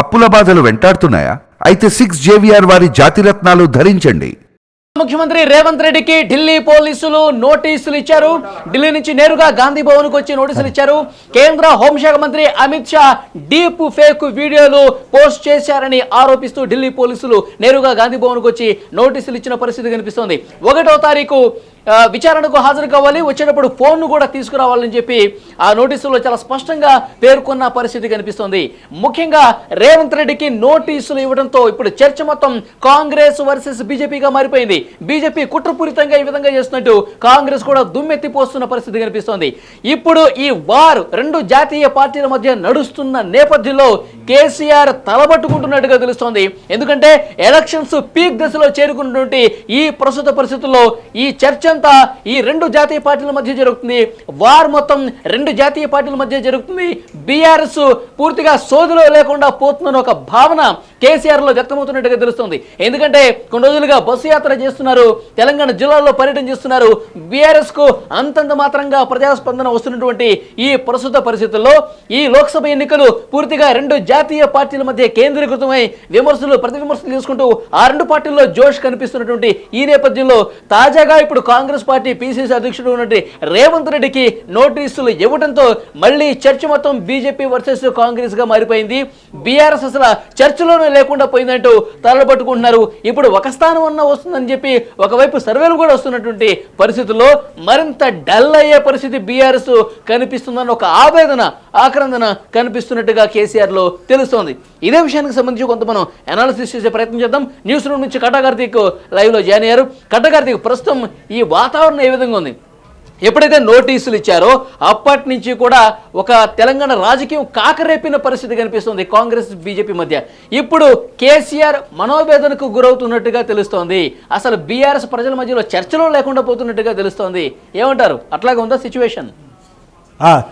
అప్పుల బాధలు వెంటాడుతున్నాయా? అయితే సిక్స్ జేవిఆర్ వారి జాతిరత్నాలు ధరించండి. ముఖ్యమంత్రి రేవంత్ రెడ్డికి ఢిల్లీ పోలీసులు నోటీసులు ఇచ్చారు. ఢిల్లీ నుంచి నేరుగా గాంధీ భవన్కు వచ్చి నోటీసులు ఇచ్చారు. కేంద్ర హోంశాఖ మంత్రి అమిత్ షా డీప్ ఫేక్ వీడియోలు పోస్ట్ చేశారని ఆరోపిస్తూ ఢిల్లీ పోలీసులు నేరుగా గాంధీ భవన్కు వచ్చి నోటీసులు ఇచ్చిన పరిస్థితి కనిపిస్తోంది. ఒకటో తారీఖు విచారణకు హాజరు కావాలి. వచ్చేటప్పుడు ఫోన్ను కూడా తీసుకురావాలని చెప్పి ఆ నోటీసులో చాలా స్పష్టంగా పేర్కొన్న పరిస్థితి కనిపిస్తోంది. ముఖ్యంగా రేవంత్ రెడ్డికి నోటీసులు ఇవ్వడంతో ఇప్పుడు చర్చ మొత్తం కాంగ్రెస్ వర్సెస్ బీజేపీగా మారిపోయింది. బీజేపీ కుట్రపూరితంగా ఈ విధంగా చేస్తున్నట్టు కాంగ్రెస్ కూడా దుమ్మెత్తిపోస్తున్న పరిస్థితి కనిపిస్తోంది. ఇప్పుడు ఈ వార్ రెండు జాతీయ పార్టీల మధ్య నడుస్తున్న నేపథ్యంలో కేసీఆర్ తలబట్టుకుంటున్నట్టుగా తెలుస్తోంది. ఎందుకంటే ఎలక్షన్స్ పీక్ దశలో చేరుకున్నటువంటి ఈ ప్రస్తుత పరిస్థితుల్లో ఈ చర్చ అంతా ఈ రెండు జాతీయ పార్టీల మధ్య జరుగుతుంది. వార్ మొత్తం రెండు జాతీయ పార్టీల మధ్య జరుగుతుంది. బీఆర్ఎస్ పూర్తిగా సోదులో లేకుండా పోతుందని ఒక భావన కేసీఆర్లో వ్యక్తమవుతున్నట్టుగా తెలుస్తుంది. ఎందుకంటే కొన్ని రోజులుగా బస్సు యాత్ర చేస్తున్నారు తెలంగాణ జిల్లాల్లో పర్యటన చేస్తున్నారు. బీఆర్ఎస్కు అంతంత మాత్రంగా ప్రజాస్పందన వస్తున్నటువంటి ఈ ప్రస్తుత పరిస్థితుల్లో ఈ లోక్సభ ఎన్నికలు పూర్తిగా రెండు జాతీయ పార్టీల మధ్య కేంద్రీకృతమై విమర్శలు ప్రతి విమర్శలు తీసుకుంటూ ఆ రెండు పార్టీల్లో జోష్ కనిపిస్తున్నటువంటి ఈ నేపథ్యంలో తాజాగా ఇప్పుడు కాంగ్రెస్ పార్టీ పిసిసి అధ్యక్షుడు ఉన్నటువంటి రేవంత్ రెడ్డికి నోటీసులు ఇవ్వడంతో మళ్ళీ చర్చ మొత్తం బీజేపీ వర్సెస్ కాంగ్రెస్గా మారిపోయింది. బీఆర్ఎస్ అసలు చర్చలోనే లేకుండా పోయిందంటూ తలపట్టుకుంటున్నారు ఇప్పుడు ఒక స్థానం అన్న వస్తుందని చెప్పి ఒకవైపు సర్వేలు కూడా వస్తున్నటువంటి పరిస్థితుల్లో మరింత డల్ అయ్యే పరిస్థితి బీఆర్ఎస్ కనిపిస్తుందని ఒక ఆవేదన ఆక్రందన కనిపిస్తున్నట్టుగా కేసీఆర్లో తెలుస్తోంది. ఇదే విషయానికి సంబంధించి కొంత మనం అనాలిసిస్ చేసే ప్రయత్నం చేద్దాం. న్యూస్ రూమ్ నుంచి కట్టా కార్తీక్ జాయిన్ అయ్యారు. కట్టా కార్తీక్ ప్రస్తుతం ఈ వాతావరణం ఏ విధంగా ఉంది? ఎప్పుడైతే నోటీసులు ఇచ్చారో అప్పటి నుంచి కూడా ఒక తెలంగాణ రాజకీయం కాకరేపిన పరిస్థితి కనిపిస్తుంది కాంగ్రెస్ బీజేపీ మధ్య. ఇప్పుడు కేసీఆర్ మనోవేదనకు గురవుతున్నట్టుగా తెలుస్తోంది. అసలు బీఆర్ఎస్ ప్రజల మధ్యలో చర్చలో లేకుండా పోతున్నట్టుగా తెలుస్తోంది. ఏమంటారు? అట్లాగే ఉందా సిచ్యువేషన్?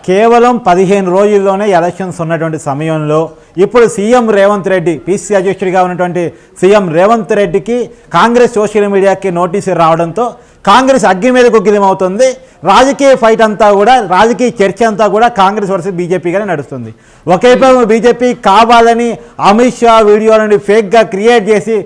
కేవలం పదిహేను రోజుల్లోనే ఎలక్షన్స్ ఉన్నటువంటి సమయంలో ఇప్పుడు సీఎం రేవంత్ రెడ్డి పీసీ అధ్యక్షుడిగా ఉన్నటువంటి సీఎం రేవంత్ రెడ్డికి కాంగ్రెస్ సోషల్ మీడియాకి నోటీసులు రావడంతో కాంగ్రెస్ అగ్ని మీద అవుతుంది రాజకీయ ఫైట్ అంతా కూడా రాజకీయ చర్చ అంతా కూడా కాంగ్రెస్ వర్సెస్ బీజేపీగానే నడుస్తుంది. ఒకేపేమో బీజేపీ కావాలని అమిత్ షా వీడియోలను ఫేక్గా క్రియేట్ చేసి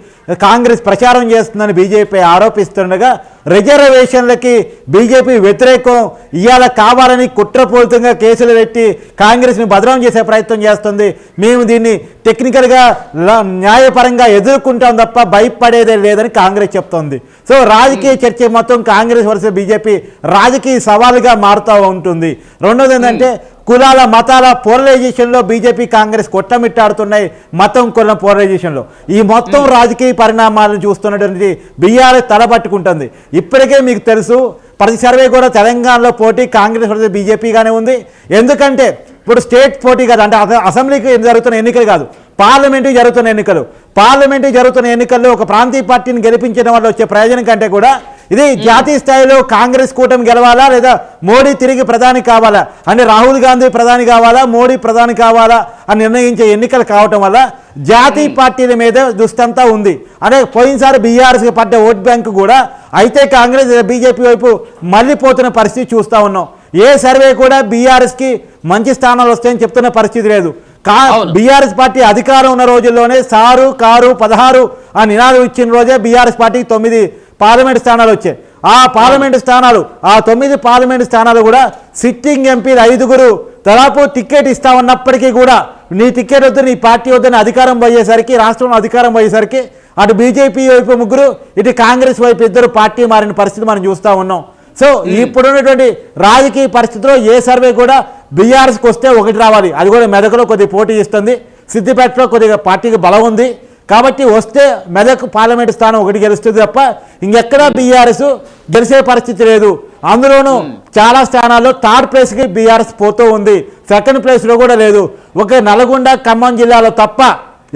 కాంగ్రెస్ ప్రచారం చేస్తుందని బీజేపీ ఆరోపిస్తుండగా రిజర్వేషన్లకి బీజేపీ వ్యతిరేకం ఇవాళ కావాలని కుట్రపూరితంగా కేసులు పెట్టి కాంగ్రెస్ని భద్రం చేసే ప్రయత్నం చేస్తుంది. మేము దీన్ని టెక్నికల్గా లా- న్యాయపరంగా ఎదుర్కొంటాం తప్ప భయపడేదే లేదని కాంగ్రెస్ చెప్తోంది. సో రాజకీయ చర్చ మొత్తం కాంగ్రెస్ వర్సెస్ బీజేపీ రాజకీయ సవాలుగా మారుతూ ఉంటుంది. రెండోది ఏంటంటే కులాల మతాల పోలరైజేషన్లో బీజేపీ కాంగ్రెస్ కొట్టమిట్టాడుతున్నాయి మతం కుల పోలరైజేషన్లో ఈ మొత్తం రాజకీయ పరిణామాలను చూస్తున్నటువంటి బీఆర్ఎస్ తలపట్టుకుంటుంది. ఇప్పటికే మీకు తెలుసు ప్రతి సర్వే కూడా తెలంగాణలో పోటీ కాంగ్రెస్ వర్సెస్ బీజేపీగానే ఉంది. ఎందుకంటే ఇప్పుడు స్టేట్ పోటీ కాదు అంటే అస- అసెంబ్లీకి జరుగుతున్న ఎన్నికలు కాదు. పార్లమెంటుకి జరుగుతున్న ఎన్నికలు. పార్లమెంటుకి జరుగుతున్న ఎన్నికల్లో ఒక ప్రాంతీయ పార్టీని గెలిపించడం వల్ల వచ్చే ప్రయోజనం కంటే కూడా ఇది జాతీయ స్థాయిలో కాంగ్రెస్ కూటమి గెలవాలా లేదా మోడీ తిరిగి ప్రధాని కావాలా? అంటే రాహుల్ గాంధీ ప్రధాని కావాలా మోడీ ప్రధాని కావాలా అని నిర్ణయించే ఎన్నికలు కావటం వల్ల జాతీయ పార్టీల మీద దుస్తంతా ఉంది. అంటే పోయినసారి బీఆర్ఎస్కి పడ్డ ఓట్ బ్యాంక్ కూడా అయితే కాంగ్రెస్ బీజేపీ వైపు మళ్ళీ పోతున్న పరిస్థితి చూస్తూ ఉన్నాం. ఏ సర్వే కూడా బీఆర్ఎస్కి మంచి స్థానాలు వస్తాయని చెప్తున్న పరిస్థితి లేదు. కా. బీఆర్ఎస్ పార్టీ అధికారం ఉన్న రోజుల్లోనే సారు కారు పదహారు ఆ నినాదం ఇచ్చిన రోజే బీఆర్ఎస్ పార్టీకి తొమ్మిది పార్లమెంట్ స్థానాలు వచ్చాయి. ఆ పార్లమెంట్ స్థానాలు ఆ తొమ్మిది పార్లమెంట్ స్థానాలు కూడా సిట్టింగ్ ఎంపీలు ఐదుగురు దాదాపు టికెట్ ఇస్తామన్నప్పటికీ కూడా నీ టికెట్ వద్దు నీ పార్టీ వద్దని అధికారం పోయేసరికి రాష్ట్రంలో అధికారం పోయేసరికి అటు బీజేపీ వైపు ముగ్గురు ఇటు కాంగ్రెస్ వైపు ఇద్దరు పార్టీ మారిన పరిస్థితి మనం చూస్తూ ఉన్నాం. సో ఇప్పుడున్నటువంటి రాజకీయ పరిస్థితిలో ఏ సర్వే కూడా బీఆర్ఎస్కి వస్తే ఒకటి రావాలి. అది కూడా మెదకులో కొద్దిగా పోటీ ఇస్తుంది సిద్దిపేటలో కొద్దిగా పార్టీకి బలం ఉంది. కాబట్టి వస్తే మెదక్ పార్లమెంట్ స్థానం ఒకటి గెలుస్తుంది తప్ప ఇంకెక్కడా బీఆర్ఎస్ గెలిచే పరిస్థితి లేదు. అందులోనూ చాలా స్థానాల్లో థర్డ్ ప్లేస్కి బీఆర్ఎస్ పోతూ ఉంది. సెకండ్ ప్లేస్లో కూడా లేదు. ఒక నల్గొండ ఖమ్మం జిల్లాలో తప్ప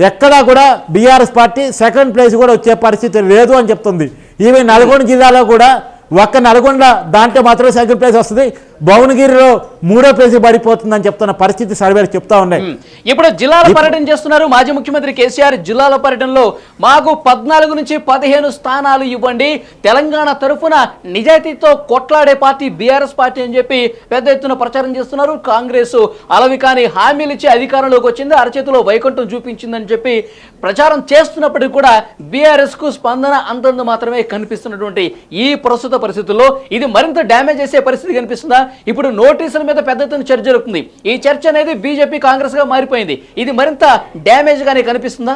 ఎక్కడా కూడా బీఆర్ఎస్ పార్టీ సెకండ్ ప్లేస్ కూడా వచ్చే పరిస్థితి లేదు అని చెప్తుంది. ఈవెన్ నల్గొండ జిల్లాలో కూడా ఒక్క నల్గొండ దాంట్లో మాత్రమే సెకండ్ ప్లేస్ వస్తుంది. భువనగిరిలో మూడో ప్లేస్ పడిపోతుందని చెప్తున్న పరిస్థితి సర్వేలు చెప్తా ఉన్నాయి. ఇప్పుడు జిల్లాల పర్యటన చేస్తున్నారు మాజీ ముఖ్యమంత్రి కేసీఆర్. జిల్లాల పర్యటనలో మాకు పద్నాలుగు నుంచి పదిహేను స్థానాలు ఇవ్వండి. తెలంగాణ తరఫున నిజాయితీతో కొట్లాడే పార్టీ బీఆర్ఎస్ పార్టీ అని చెప్పి పెద్ద ఎత్తున ప్రచారం చేస్తున్నారు. కాంగ్రెస్ అలవి కాని హామీలు ఇచ్చి అధికారంలోకి వచ్చింది. అరచేతిలో వైకుంఠం చూపించిందని చెప్పి ప్రచారం చేస్తున్నప్పటికీ కూడా బీఆర్ఎస్కు స్పందన అంతంత మాత్రమే కనిపిస్తున్నటువంటి ఈ ప్రస్తుత పరిస్థితుల్లో. ఇది మరింత డ్యామేజ్ చేసే పరిస్థితి కనిపిస్తుందా? ఇప్పుడు నోటీసుల మీద పెద్ద ఎత్తున చర్చ జరుగుతుంది. ఈ చర్చ అనేది బీజేపీ కాంగ్రెస్గా మారిపోయింది. ఇది మరింత డ్యామేజ్ గానే కనిపిస్తుందా?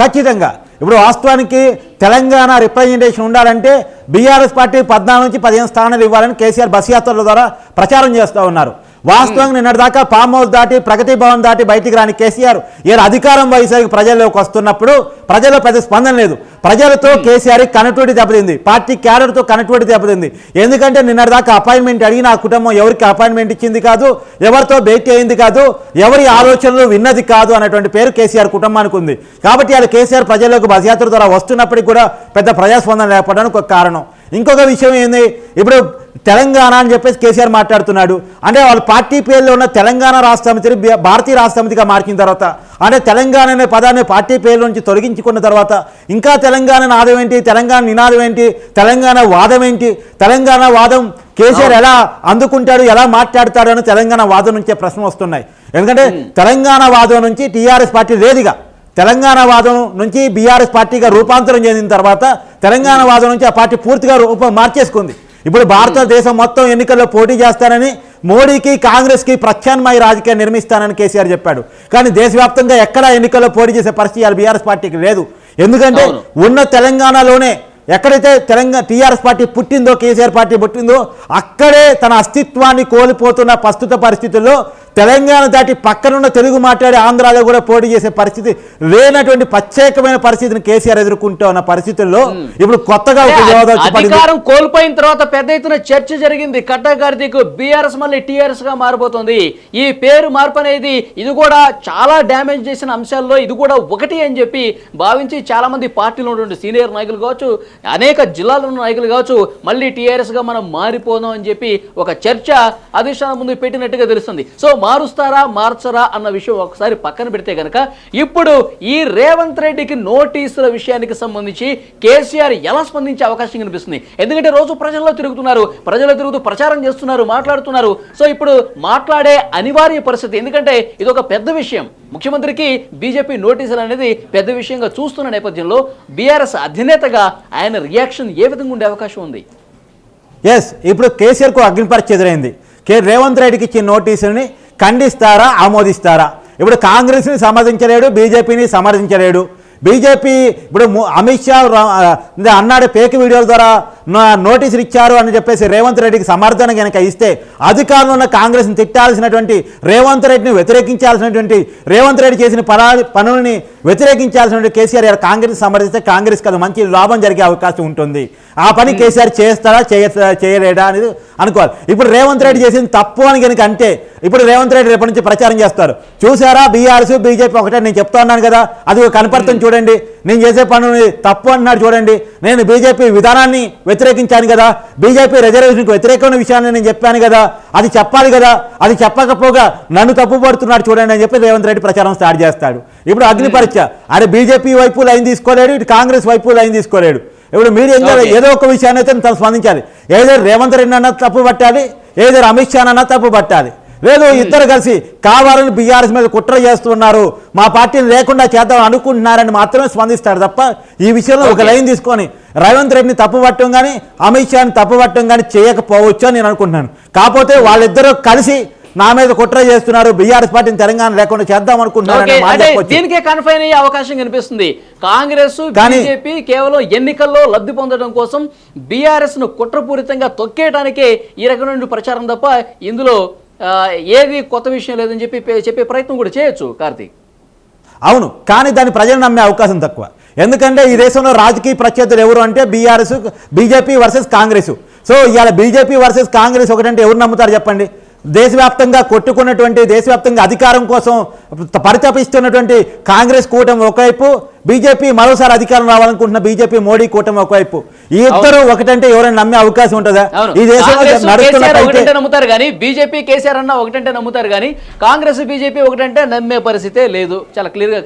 ఖచ్చితంగా. ఇప్పుడు వాస్తవానికి తెలంగాణ రిప్రజెంటేషన్ ఉండాలంటే బీఆర్ఎస్ పార్టీ పద్నాలుగు నుంచి పదిహేను స్థానాలు ఇవ్వాలని కేసీఆర్ బస్ యాత్రల ద్వారా ప్రచారం చేస్తూ ఉన్నారు. వాస్తవంగా నిన్నటి దాకా ఫామ్ హౌస్ దాటి ప్రగతి భవన్ దాటి బయటికి రాని కేసీఆర్ ఈయన అధికారం వయసుకి ప్రజల్లోకి వస్తున్నప్పుడు ప్రజల్లో పెద్ద స్పందన లేదు. ప్రజలతో కేసీఆర్ కనెక్టివిటీ దెబ్బతింది. పార్టీ క్యాడర్తో కనెక్టివిటీ దెబ్బతింది. ఎందుకంటే నిన్నటి దాకా అపాయింట్మెంట్ అడిగిన ఆ కుటుంబం ఎవరికి అపాయింట్మెంట్ ఇచ్చింది కాదు ఎవరితో భేటీ అయింది కాదు ఎవరి ఆలోచనలు విన్నది కాదు అనేటువంటి పేరు కేసీఆర్ కుటుంబానికి ఉంది. కాబట్టి వాళ్ళ కేసీఆర్ ప్రజల్లోకి బస్ యాత్ర ద్వారా వస్తున్నప్పటికీ కూడా పెద్ద ప్రజాస్పందన లేకపోవడానికి ఒక కారణం. ఇంకొక విషయం ఏంది? ఇప్పుడు తెలంగాణ అని చెప్పేసి కేసీఆర్ మాట్లాడుతున్నాడు. అంటే వాళ్ళ పార్టీ పేరులో ఉన్న తెలంగాణ రాష్ట్ర సమితిని భారతీయ రాష్ట్ర సమితిగా మార్చిన తర్వాత అంటే తెలంగాణ అనే పదాన్ని పార్టీ పేరు నుంచి తొలగించుకున్న తర్వాత ఇంకా తెలంగాణ నాదం ఏంటి తెలంగాణ నినాదం ఏంటి తెలంగాణ వాదం ఏంటి తెలంగాణ వాదం కేసీఆర్ ఎలా అందుకుంటాడు ఎలా మాట్లాడతాడు అని తెలంగాణ వాదం నుంచే ప్రశ్న వస్తున్నాయి. ఎందుకంటే తెలంగాణ వాదం నుంచి టీఆర్ఎస్ పార్టీ లేదుగా. తెలంగాణ వాదం నుంచి బీఆర్ఎస్ పార్టీగా రూపాంతరం చెందిన తర్వాత తెలంగాణ వాదం నుంచి ఆ పార్టీ పూర్తిగా రూపం మార్చేసుకుంది. ఇప్పుడు భారతదేశం మొత్తం ఎన్నికల్లో పోటీ చేస్తానని మోడీకి కాంగ్రెస్కి ప్రత్యామ్నాయ రాజకీయం నిర్మిస్తానని కేసీఆర్ చెప్పాడు కానీ దేశవ్యాప్తంగా ఎక్కడా ఎన్నికల్లో పోటీ చేసే పరిస్థితి బీఆర్ఎస్ పార్టీకి లేదు ఎందుకంటే. ఉన్న తెలంగాణలోనే ఎక్కడైతే తెలంగాణ టీఆర్ఎస్ పార్టీ పుట్టిందో కేసీఆర్ పార్టీ పుట్టిందో అక్కడే తన అస్తిత్వాన్ని కోల్పోతున్న ప్రస్తుత పరిస్థితుల్లో తెలంగాణ దాటి పక్కనున్న తెలుగు మాట్లాడే ఆంధ్రాలో కూడా పోటీ చేసే పరిస్థితి లేనటువంటి ప్రత్యేకమైన పరిస్థితిని కేసీఆర్ ఎదుర్కొంటూ ఉన్న పరిస్థితుల్లో ఇప్పుడు కొత్తగా. అధికారం కోల్పోయిన తర్వాత పెద్ద ఎత్తున చర్చ జరిగింది. కట్టగారిదికు బీఆర్ఎస్ మళ్ళీ టీఆర్ఎస్గా మారిపోతుంది. ఈ పేరు మార్పు అనేది ఇది కూడా చాలా డ్యామేజ్ చేసిన అంశాల్లో ఇది కూడా ఒకటి అని చెప్పి భావించి చాలా మంది పార్టీలో ఉన్నటువంటి సీనియర్ నాయకులు కావచ్చు అనేక జిల్లాలో ఉన్న నాయకులు కావచ్చు మళ్ళీ టీఆర్ఎస్గా మనం మారిపోదాం అని చెప్పి ఒక చర్చ అధిష్టానం ముందు పెట్టినట్టుగా తెలుస్తుంది. సో మారుస్తారా మార్చరా అన్న విషయం ఒకసారి పక్కన పెడితే కనుక ఇప్పుడు ఈ రేవంత్ రెడ్డికి నోటీసుల విషయానికి సంబంధించి కేసీఆర్ ఎలా స్పందించే అవకాశం కనిపిస్తుంది? ఎందుకంటే రోజు ప్రజల్లో తిరుగుతున్నారు ప్రజల్లో తిరుగుతూ ప్రచారం చేస్తున్నారు మాట్లాడుతున్నారు. సో ఇప్పుడు మాట్లాడే అనివార్య పరిస్థితి ఎందుకంటే ఇది ఒక పెద్ద విషయం. ముఖ్యమంత్రికి బీజేపీ నోటీసులు అనేది పెద్ద విషయంగా చూస్తున్న నేపథ్యంలో బీఆర్ఎస్ అధినేతగా ఆయన రియాక్షన్ ఏ విధంగా ఉండే అవకాశం ఉంది? ఎస్ ఇప్పుడు కేసీఆర్కు అగ్నిపరీక్ష ఎదురైంది. కే రేవంత్ రెడ్డికి ఇచ్చిన నోటీసుని ఖండిస్తారా ఆమోదిస్తారా? ఇప్పుడు కాంగ్రెస్ని సమర్థించలేడు బీజేపీని సమర్థించలేడు. బీజేపీ ఇప్పుడు ము- అమిత్ షా అన్నాడు పేక్ వీడియోల ద్వారా నోటీసులు ఇచ్చారు అని చెప్పేసి రేవంత్ రెడ్డికి సమర్థన కనుక ఇస్తే అధికారంలో ఉన్న కాంగ్రెస్ని తిట్టాల్సినటువంటి రేవంత్ రెడ్డిని వ్యతిరేకించాల్సినటువంటి రేవంత్ రెడ్డి చేసిన పరా పనులని వ్యతిరేకించాల్సినటువంటి కేసీఆర్ గారు కాంగ్రెస్ సమర్థిస్తే కాంగ్రెస్కి అది మంచి లాభం జరిగే అవకాశం ఉంటుంది. ఆ పని కేసీఆర్ చేస్తారా చేయ చేయలేడా అనేది అనుకోవాలి. ఇప్పుడు రేవంత్ రెడ్డి చేసింది తప్పు అని కనుక అంటే ఇప్పుడు రేవంత్ రెడ్డి రేపటి నుంచి ప్రచారం చేస్తారు. చూసారా బీఆర్ఎస్ బీజేపీ ఒకటే నేను చెప్తా ఉన్నాను కదా అది కనపడుతుంది చూడండి. నేను చేసే పనులు తప్పు అన్నాడు చూడండి. నేను బీజేపీ విధానాన్ని వ్యతిరేకించాను కదా బీజేపీ రిజర్వేషన్కి వ్యతిరేకమైన విషయాన్ని నేను చెప్పాను కదా అది చెప్పాలి కదా. అది చెప్పకపోగా నన్ను తప్పు పడుతున్నాడు చూడండి అని చెప్పి రేవంత్ రెడ్డి ప్రచారం స్టార్ట్ చేస్తాడు. ఇప్పుడు అగ్ని పరీక్ష. అరే బీజేపీ వైపు లైన్ తీసుకోలేడు ఇటు కాంగ్రెస్ వైపు లైన్ తీసుకోలేడు. ఇప్పుడు మీరు ఏం చేయాలి? ఏదో ఒక విషయాన్ని అయితే తను స్పందించాలి. ఏదో రేవంత్ రెడ్డి అన్న తప్పు పట్టాలి ఏదో అమిత్ షా అన్న తప్పు పట్టాలి. లేదు ఇద్దరు కలిసి కావాలని బీఆర్ఎస్ మీద కుట్ర చేస్తున్నారు మా పార్టీని లేకుండా చేద్దాం అనుకుంటున్నారని మాత్రమే స్పందిస్తాడు తప్ప ఈ విషయంలో ఒక. లైన్ తీసుకొని రేవంత్ రెడ్డిని తప్పు పట్టడం కానీ అమిత్ షాని తప్పు పట్టడం కానీ చేయకపోవచ్చు అని నేను అనుకుంటున్నాను కాకపోతే వాళ్ళిద్దరూ కలిసి నా మీద కుట్ర చేస్తున్నారు బీఆర్ఎస్ పార్టీని తెలంగాణ లేకుండా చేద్దాం. దీనికే కన్ఫైన్ అయ్యే అవకాశం కనిపిస్తుంది కాంగ్రెస్ బీజేపీ కేవలం ఎన్నికల్లో లబ్ధి పొందడం కోసం బీఆర్ఎస్ను కుట్రపూరితంగా తొక్కేయడానికే ఈ రకమైన ప్రచారం తప్ప ఇందులో ఏది కొత్త విషయం లేదని చెప్పి చెప్పే ప్రయత్నం కూడా చేయొచ్చు కార్తీక్. అవును కానీ దాన్ని ప్రజలు నమ్మే అవకాశం తక్కువ. ఎందుకంటే ఈ దేశంలో రాజకీయ ప్రత్యర్థులు ఎవరు అంటే BRS BJP versus Congress. So ఇవాళ బీజేపీ వర్సెస్ కాంగ్రెస్ ఒకటంటే ఎవరు నమ్ముతారు చెప్పండి? దేశవ్యాప్తంగా కొట్టుకున్నటువంటి దేశవ్యాప్తంగా అధికారం కోసం పరితపిస్తున్నటువంటి కాంగ్రెస్ కూటమి ఒకవైపు బీజేపీ మరోసారి అధికారం రావాలనుకుంటున్న బీజేపీ మోడీ కూటమి ఒకవైపు. ఈ ఇద్దరు ఒకటంటే ఎవరైనా నమ్మే అవకాశం ఉంటుందా? ఈ దేశంలో నమ్ముతారు కానీ బీజేపీ కేసీఆర్ అన్న ఒకటంటే నమ్ముతారు కానీ కాంగ్రెస్ బీజేపీ ఒకటంటే నమ్మే పరిస్థితే లేదు. చాలా క్లియర్గా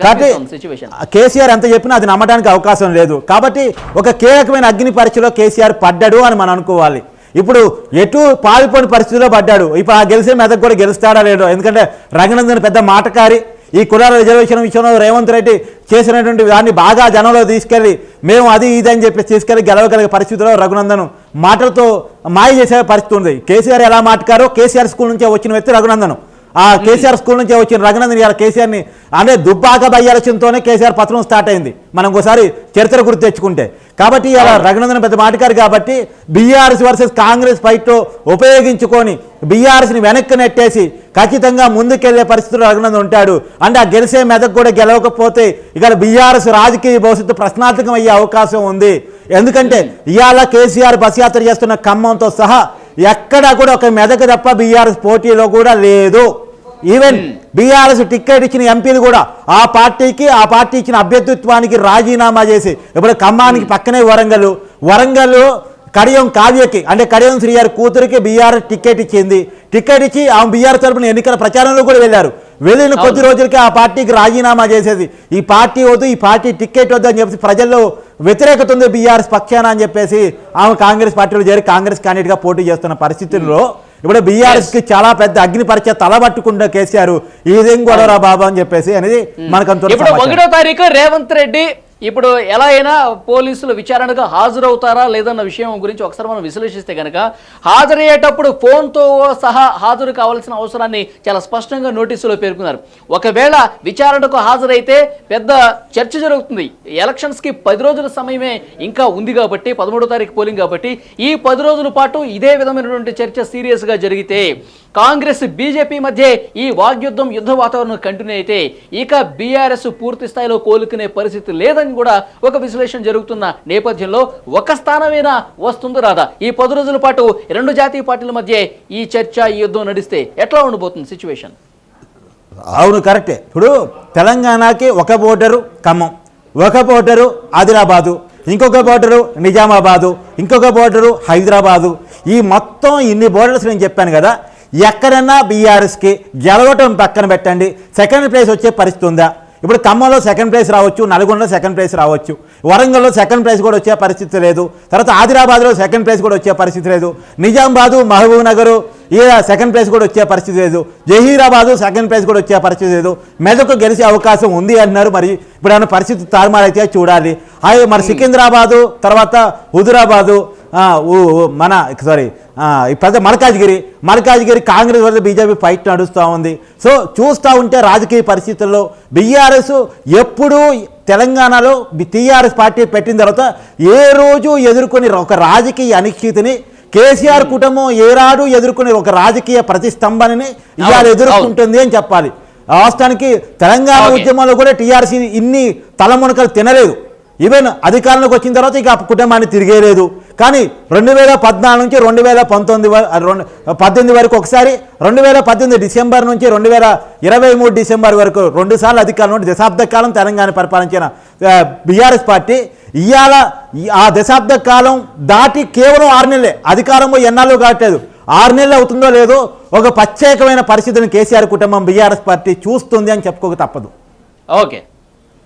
కేసీఆర్ ఎంత చెప్పినా అది నమ్మడానికి అవకాశం లేదు. కాబట్టి ఒక కీలకమైన అగ్ని పరీక్షలో కేసీఆర్ పడ్డాడు అని మనం అనుకోవాలి. ఇప్పుడు ఎటు పాల్పోని పరిస్థితిలో పడ్డాడు. ఇప్పుడు ఆ గెలిచిన మెదక్ కూడా గెలుస్తాడా లేదో ఎందుకంటే రంగనందన్ పెద్ద మాటకారి. ఈ కులాల రిజర్వేషన్ విషయంలో రేవంత్ రెడ్డి చేసినటువంటి దాన్ని బాగా జనంలో తీసుకెళ్ళి మేము అది ఇది అని చెప్పి తీసుకెళ్ళి గెలవగలిగే పరిస్థితిలో రఘునందన్ మాటలతో మాయ చేసే పరిస్థితి ఉంది. కేసీఆర్ ఎలా మాట్లాడారో కేసీఆర్ స్కూల్ నుంచే వచ్చిన వ్యక్తి రఘునందన్. ఆ కేసీఆర్ స్కూల్ నుంచి వచ్చిన రఘునందన్ ఇవాళ కేసీఆర్ని అంటే దుబ్బాక బయ్యాలచంతోనే కేసీఆర్ పత్రం స్టార్ట్ అయింది. మనం ఒకసారి చరిత్ర గుర్తు తెచ్చుకుంటే. కాబట్టి ఇలా రఘునందన్ పెద్ద మాటకారు కాబట్టి బీఆర్ఎస్ వర్సెస్ కాంగ్రెస్ ఫైట్ ఉపయోగించుకొని బీఆర్ఎస్ని వెనక్కి నెట్టేసి ఖచ్చితంగా ముందుకెళ్ళే పరిస్థితుల్లో రఘునందన్ ఉంటాడు. అంటే ఆ గెలిచే మెదక్ కూడా గెలవకపోతే ఇక బీఆర్ఎస్ రాజకీయ భవిష్యత్తు ప్రశ్నార్థకం అయ్యే అవకాశం ఉంది. ఎందుకంటే ఇవాళ కేసీఆర్ బస్ యాత్ర చేస్తున్న ఖమ్మంతో సహా ఎక్కడా కూడా ఒక మెదక్ తప్ప బీఆర్ఎస్ పోటీలో కూడా లేదు. ఈవెన్ బీఆర్ఎస్ టికెట్ ఇచ్చిన ఎంపీలు కూడా ఆ పార్టీకి ఆ పార్టీ ఇచ్చిన అభ్యర్థిత్వానికి రాజీనామా చేసి ఇప్పుడు ఖమ్మానికి పక్కనే వరంగల్ వరంగల్ కడియం కావ్యకి అంటే కడియం శ్రీ గారి కూతురికి బీఆర్ఎస్ టికెట్ ఇచ్చింది. టికెట్ ఇచ్చి ఆమె బీఆర్ తరపున ఎన్నికల ప్రచారంలో కూడా వెళ్ళారు. వెళ్ళిన కొద్ది రోజులకి ఆ పార్టీకి రాజీనామా చేసేది. ఈ పార్టీ వద్దు ఈ పార్టీ టికెట్ వద్దు అని చెప్పి ప్రజల్లో వ్యతిరేకత ఉంది బీఆర్ఎస్ పక్షాన అని చెప్పేసి ఆమె కాంగ్రెస్ పార్టీలో చేరి కాంగ్రెస్ క్యాండిడేట్గా పోటీ చేస్తున్న పరిస్థితుల్లో ఇప్పుడు బీఆర్ఎస్కి చాలా పెద్ద అగ్ని పరీక్ష తలబట్టుకుంటే కేసీఆర్ ఇదేం గొడవరా బాబా అని చెప్పేసి అనేది మనకు అంత ఇప్పుడు ఒకటో తారీఖు రేవంత్ రెడ్డి ఇప్పుడు ఎలా అయినా పోలీసులు విచారణకు హాజరవుతారా లేదన్న విషయం గురించి ఒకసారి మనం విశ్లేషిస్తే కనుక హాజరయ్యేటప్పుడు ఫోన్తో సహా హాజరు కావాల్సిన అవసరాన్ని చాలా స్పష్టంగా నోటీసులో పేర్కొన్నారు. ఒకవేళ విచారణకు హాజరైతే పెద్ద చర్చ జరుగుతుంది. ఎలక్షన్స్కి పది రోజుల సమయమే ఇంకా ఉంది కాబట్టి పదమూడో తారీఖు పోలింగ్ కాబట్టి ఈ పది రోజుల పాటు ఇదే విధమైనటువంటి చర్చ సీరియస్గా జరిగితే కాంగ్రెస్ బీజేపీ మధ్య ఈ వాగ్యుద్ధం యుద్ధ వాతావరణం కంటిన్యూ అయితే ఇక బీఆర్ఎస్ పూర్తి స్థాయిలో కోలుకునే పరిస్థితి లేదని కూడా ఒక విశ్లేషణ జరుగుతున్న నేపథ్యంలో ఒక స్థానమైనా వస్తుంది రాదా. ఈ పది రోజుల పాటు రెండు జాతీయ పార్టీల మధ్య ఈ చర్చ ఈ యుద్ధం నడిస్తే ఎట్లా ఉండబోతుంది సిచ్యువేషన్ అవును కరెక్టే. ఇప్పుడు తెలంగాణకి ఒక బోర్డరు ఖమ్మం ఒక బోర్డరు ఆదిలాబాదు ఇంకొక బోర్డరు నిజామాబాదు ఇంకొక బోర్డరు హైదరాబాదు. ఈ మొత్తం ఇన్ని బోర్డర్స్ నేను చెప్పాను కదా ఎక్కడన్నా బీఆర్ఎస్కి గెలవటం పక్కన పెట్టండి. సెకండ్ ప్లేస్ వచ్చే పరిస్థితి ఉందా? ఇప్పుడు ఖమ్మంలో సెకండ్ ప్లేస్ రావచ్చు నల్గొండలో సెకండ్ ప్లేస్ రావచ్చు. వరంగల్లో సెకండ్ ప్లేస్ కూడా వచ్చే పరిస్థితి లేదు. తర్వాత ఆదిలాబాద్లో సెకండ్ ప్లేస్ కూడా వచ్చే పరిస్థితి లేదు. నిజామాబాదు మహబూబ్ నగరు ఈ సెకండ్ ప్లేస్ కూడా వచ్చే పరిస్థితి లేదు. జహీరాబాదు సెకండ్ ప్లేస్ కూడా వచ్చే పరిస్థితి లేదు. మెదకు గెలిచే అవకాశం ఉంది అంటున్నారు. మరి ఇప్పుడు ఏమైనా పరిస్థితి తారుమారైతే చూడాలి. అదే మరి సికింద్రాబాదు తర్వాత హుదురాబాదు మన సారీ ఈ పెద్ద మల్కాజ్గిరి మల్కాజ్గిరి కాంగ్రెస్ వల్ల బీజేపీ ఫైట్ నడుస్తూ ఉంది. సో చూస్తూ ఉంటే రాజకీయ పరిస్థితుల్లో బీఆర్ఎస్ ఎప్పుడూ తెలంగాణలో టీఆర్ఎస్ పార్టీ పెట్టిన తర్వాత ఏ రోజు ఎదుర్కొని ఒక రాజకీయ అనిశ్చితిని కేసీఆర్ కుటుంబం ఏనాడు ఎదుర్కొనే ఒక రాజకీయ ప్రతిస్తంభనని ఇవాళ ఎదుర్కొంటుంది అని చెప్పాలి. రాష్ట్రానికి తెలంగాణ. ఉద్యమంలో కూడా టీఆర్సీ ఇన్ని తలమునకలు తినలేదు. ఈవెన్ అధికారంలోకి వచ్చిన తర్వాత ఇక ఆ కుటుంబాన్ని తిరిగేలేదు కానీ రెండు వేల పద్నాలుగు నుంచి రెండు వేల పంతొమ్మిది వ- రెండు పద్దెనిమిది వరకు ఒకసారి రెండు వేల పద్దెనిమిది డిసెంబర్ నుంచి రెండు వేల ఇరవై మూడు డిసెంబర్ వరకు రెండు సార్లు అధికారంలో దశాబ్ద కాలం తెలంగాణ పరిపాలించిన బీఆర్ఎస్ పార్టీ ఇవాళ ఆ దశాబ్ద కాలం దాటి కేవలం ఆరు నెలలే. అధికారంలో ఎన్నాళ్ళు కావట్లేదు. ఆరు నెలలు అవుతుందో లేదో ఒక ప్రత్యేకమైన పరిస్థితిని కేసీఆర్ కుటుంబం బీఆర్ఎస్ పార్టీ చూస్తుంది అని చెప్పుకోక తప్పదు. ఓకే.